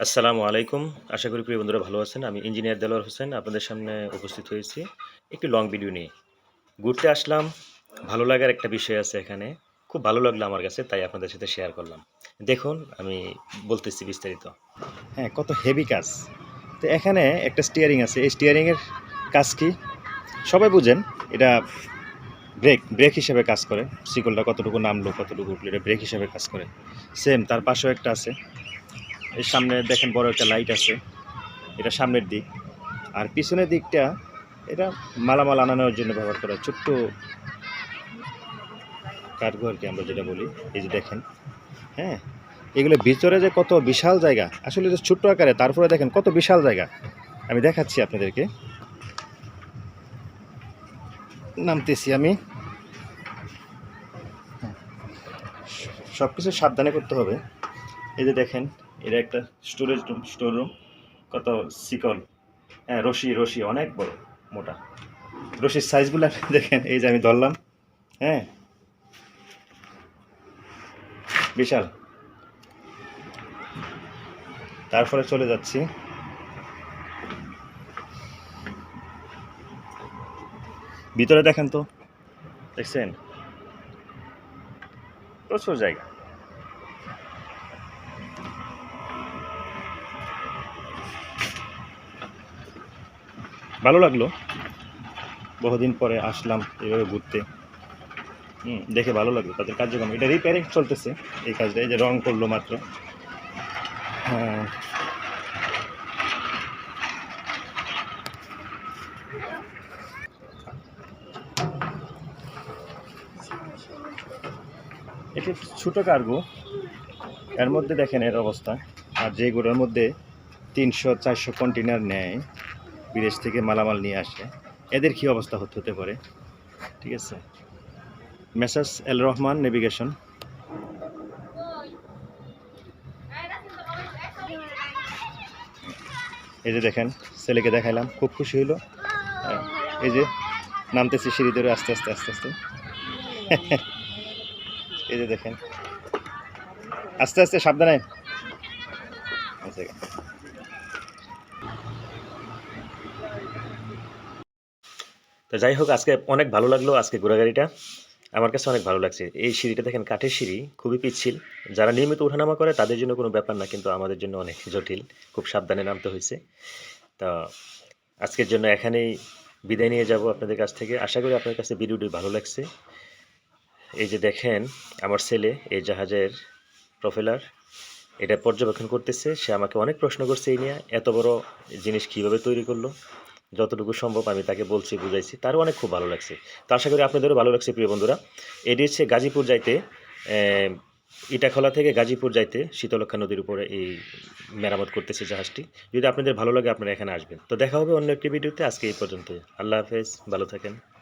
আসসালামু আলাইকুম। আশা করি প্রিয় বন্ধুরা ভালো আছেন। আমি ইঞ্জিনিয়ার দেলোয়ার হোসেন, আপনাদের সামনে উপস্থিত হয়েছি একটি লং ভিডিও নিয়ে। ঘুরতে আসলাম, ভালো লাগার একটা বিষয় আছে এখানে। খুব ভালো লাগল আমার কাছে, তাই আপনাদের সাথে শেয়ার করলাম। দেখুন, আমি বলতেছি বিস্তারিত। হ্যাঁ কত হেভি কাজ। তো এখানে একটা স্টিয়ারিং আছে। এই স্টিয়ারিংয়ের কাজ কি? সবাই বুঝেন, এটা ব্রেক ব্রেক হিসেবে কাজ করে। সিকলটা কতটুকু নামলো, কতটুকু উঠল, এটা ব্রেক হিসেবে কাজ করে। সেম তার পাশেও একটা আছে। এর সামনে দেখেন বড় একটা লাইট আছে। এটা সামনের দিক। আর পিছনের দিকটা এটা মালামাল আনানোর জন্য ব্যবহার করা ছোট্ট কার্গো আর কি আমরা যেটা বলি, এই যে দেখেন। হ্যাঁ এগুলো ভিতরে যে কত বিশাল জায়গা, আসলে যে ছোট্ট আকারে, তারপরে দেখেন কত বিশাল জায়গা। আমি দেখাচ্ছি আপনাদেরকে। নামতেছি আমি। সব কিছু সাবধানে করতে হবে। এই যে দেখেন এটা একটা স্টোরেজ রুম স্টোর রুম কত শিকল। হ্যাঁ রশি রশি, অনেক বড়, মোটা। রশির সাইজগুলো আপনি দেখেন, এই যে আমি ধরলাম হ্যাঁ। বিশাল। তারপরে চলে যাচ্ছি। ভিতরে দেখেন তো, দেখছেন? প্রচুর জায়গা। ভালো লাগল। বহুদিন পরে আসলাম এইভাবে ঘুরতে। হুম, দেখে ভালো লাগল তাদের কার্যক্রম। এটা রিপেয়ারিং চলতেছে এই কাজটা, এই যে রং করল মাত্র। হ্যাঁ। এটি ছোটো কার্গো এর মধ্যে দেখেন এর অবস্থা। আর যেগুলোর মধ্যে তিনশো, চারশো কন্টেনার নেয়। বিদেশ থেকে মালামাল নিয়ে আসে। এদের কী অবস্থা হতে হতে পারে? ঠিক আছে। Messrs L Rahman navigation. এই যে দেখেন ছেলেকে দেখাইলাম খুব খুশি হইল। হ্যাঁ, এই যে নামতেছি সিঁড়ি ধরে আস্তে আস্তে আস্তে আস্তে। এই যে দেখেন। আস্তে আস্তে সাবধানে। আচ্ছা। তো যাই হোক, আজকে অনেক ভালো লাগল আজকে ঘোরাগাড়িটা আমার কাছে অনেক ভালো লাগছে। এই সিঁড়িটা দেখেন, কাঠের সিঁড়ি, খুবই পিচ্ছিল। যারা নিয়মিত ওঠানামা করে, তাদের জন্য কোনো ব্যাপার না, কিন্তু আমাদের জন্য অনেক জটিল। খুব সাবধানে নামতে হয়েছে। তো আজকের জন্য এখানেই বিদায় নিয়ে যাব আপনাদের কাছ থেকে। আশা করি আপনাদের কাছে ভিডিওটি ভালো লাগছে। এই যে দেখেন, আমার ছেলে, এই জাহাজের প্রফেলার এটা পর্যবেক্ষণ করতেছে। সে আমাকে অনেক প্রশ্ন করছে এই নিয়ে, এত বড় জিনিস কীভাবে তৈরি করল? যতটুকু সম্ভব আমি তাকে বলছি, বুঝাইছি। তারও অনেক খুব ভালো লাগছে। তো আশা করি আপনাদেরও ভালো লাগছে, প্রিয় বন্ধুরা। এটি হচ্ছে গাজীপুর যাইতে ইটাখলা থেকে গাজীপুর যাইতে শীতলক্ষা নদীর উপরে এই মেরামত করতেছে জাহাজটি। যদি আপনাদের ভালো লাগে, আপনারা এখানে আসবেন। তো দেখা হবে অন্য একটি ভিডিওতে। আজকে এই পর্যন্ত আল্লাহ হাফেজ। ভালো থাকেন।